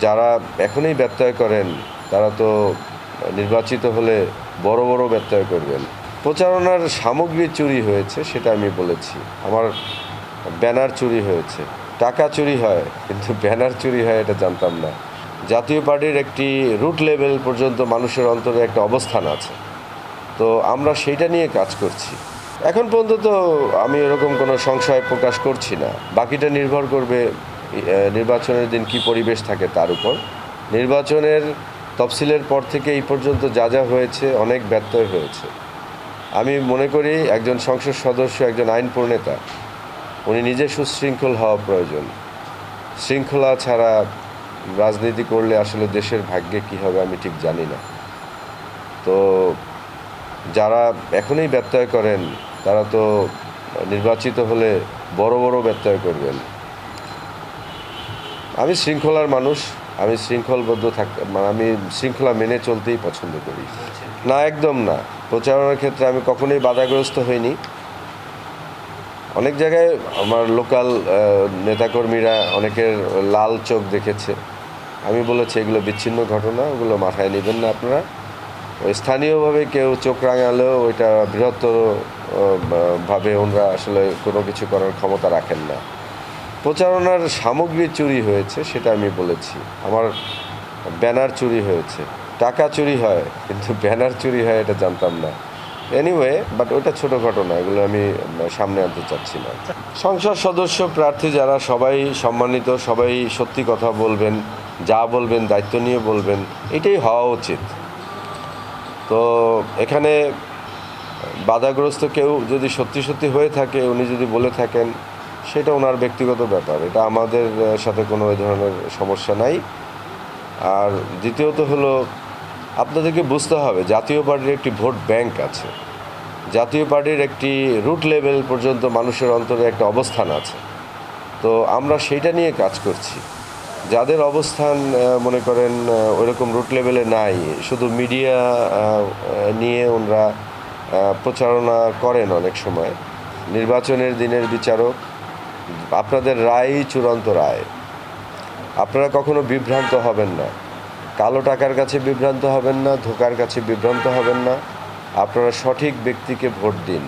যারা এখনই ব্যত্যয় করেন, তারা তো নির্বাচিত হলে বড় বড় ব্যত্যয় করবেন। প্রচারণার সামগ্রী চুরি হয়েছে, সেটা আমি বলেছি। আমার ব্যানার চুরি হয়েছে। টাকা চুরি হয়, কিন্তু ব্যানার চুরি হয় এটা জানতাম না। জাতীয় পার্টির একটি রুট লেভেল পর্যন্ত মানুষের অন্তরে একটা অবস্থান আছে। তো আমরা সেইটা নিয়ে কাজ করছি। এখন পর্যন্ত তো আমি এরকম কোনো সংশয় প্রকাশ করছি না। বাকিটা নির্ভর করবে নির্বাচনের দিন কি পরিবেশ থাকে তার উপর? নির্বাচনের তফসিলের পর থেকে এই পর্যন্ত যা যা হয়েছে, অনেক ব্যত্যয় হয়েছে। আমি মনে করি একজন সংসদ সদস্য, একজন আইন প্রণেতা উনি নিজে সুশৃঙ্খল হওয়া প্রয়োজন। শৃঙ্খলা ছাড়া রাজনীতি করলে আসলে দেশের ভাগ্যে কী হবে আমি ঠিক জানি না। তো যারা এখনই ব্যত্যয় করেন, তারা তো নির্বাচিত হলে বড় বড় ব্যত্যয় করবেন। আমি শৃঙ্খলার মানুষ, আমি শৃঙ্খলবদ্ধ থাক মানে আমি শৃঙ্খলা মেনে চলতেই পছন্দ করি। না, একদম না। প্রচারণার ক্ষেত্রে আমি কখনোই বাধাগ্রস্ত হইনি। অনেক জায়গায় আমার লোকাল নেতাকর্মীরা অনেকের লাল চোখ দেখেছে। আমি বলেছি, এগুলো বিচ্ছিন্ন ঘটনা, ওগুলো মাথায় নেবেন না আপনারা। ওই স্থানীয়ভাবে কেউ চোখ রাঙালেও ওইটা বৃহত্তর ভাবে ওনারা আসলে কোনো কিছু করার ক্ষমতা রাখেন না। প্রচারণার সামগ্রী চুরি হয়েছে, সেটা আমি বলেছি। আমার ব্যানার চুরি হয়েছে। টাকা চুরি হয়, কিন্তু ব্যানার চুরি হয় এটা জানতাম না। এনিওয়ে বাট ওটা ছোট ঘটনা, এগুলো আমি সামনে আনতে চাচ্ছি না। সংসদ সদস্য প্রার্থী যারা, সবাই সম্মানিত, সবাই সত্যি কথা বলবেন, যা বলবেন, দায়িত্ব নিয়ে বলবেন, এটাই হওয়া উচিত। তো এখানে বাধাগ্রস্ত কেউ যদি সত্যি সত্যি হয়ে থাকে, উনি যদি বলে থাকেন সেটা ওনার ব্যক্তিগত ব্যাপার। এটা আমাদের সাথে কোনো এই ধরনের সমস্যা নাই। আর দ্বিতীয়ত হলো, আপনাদেরকে বুঝতে হবে, জাতীয় পার্টির একটি ভোট ব্যাংক আছে। জাতীয় পার্টির একটি রুট লেভেল পর্যন্ত মানুষের অন্তরে একটা অবস্থান আছে। তো আমরা সেইটা নিয়ে কাজ করছি। যাদের অবস্থান মনে করেন ওইরকম রুট লেভেলে নাই, শুধু মিডিয়া নিয়ে ওনারা প্রচারণা করেন অনেক সময়। নির্বাচনের দিনের বিচারক আপনাদের রায়ই চূড়ান্ত রায়। আপনারা কখনো বিভ্রান্ত হবেন না। কালো টাকার কাছে বিভ্রান্ত হবেন না, ধোকার কাছে বিভ্রান্ত হবেন না। আপনারা সঠিক ব্যক্তিকে ভোট দিন।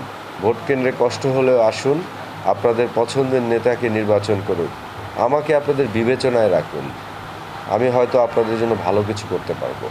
ভোট কেন্দ্রে কষ্ট হলেও আসুন, আপনাদের পছন্দের নেতাকে নির্বাচন করুন। আমাকে আপনাদের বিবেচনায় রাখুন। আমি হয়তো আপনাদের জন্য ভালো কিছু করতে পারব।